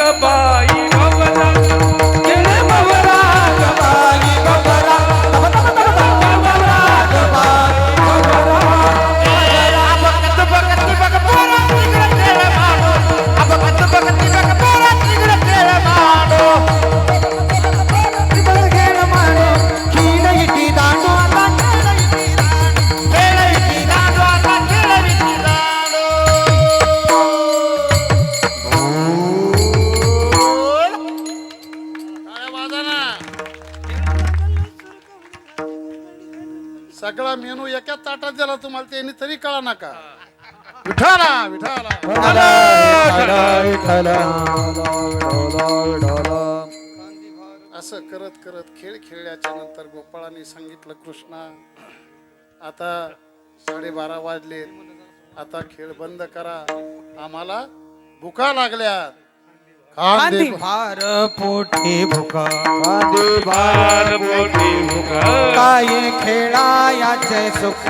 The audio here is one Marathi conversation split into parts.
कबाई सगळा मेनू एका ताटात दिला तुम्हाला त्यांनी तरी कळा नका. विठाला विठाला असं करत करत खेळ खेळल्याच्या नंतर गोपाळाने सांगितलं कृष्णा आता साडेबारा वाजले आता खेळ बंद करा. आम्हाला भुका लागल्यात. खान कांदी भार पोटी भुका. फार मोठी मुख काय खेळायाचे सुख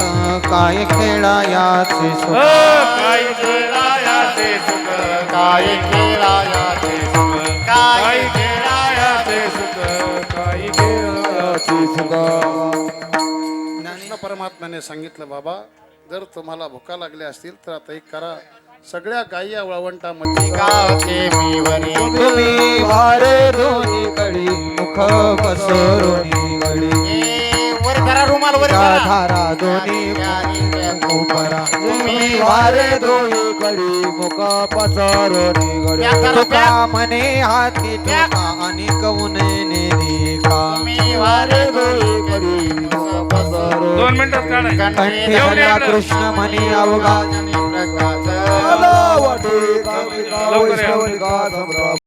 काय खेळायाचे सुख. काय खेळायाचे सुख काय खेळायाचे सुख. काय खेळायाचे सुख काय खेळायाचे सुख. कृष्ण परमात्म्याने सांगितलं बाबा जर तुम्हाला भुका लागल्या असतील तर आता एक करा. सगळ्या गायी या वाळवंटामध्ये. तुम्ही वारे दोन्ही कडी मुख पसरोनी गडी त्या धारा दोन्ही उपरा तुम्ही वारे दोन्ही कडी मुख पसरोनी गडी तुका मने हाती ठोका आणि कवने नेका वारे दोन्ही कडी मुख पसरो दोन मिनिटात काढाय कंठी हल्ला इकडं. कृष्ण म्हणे अवघा लवकर या.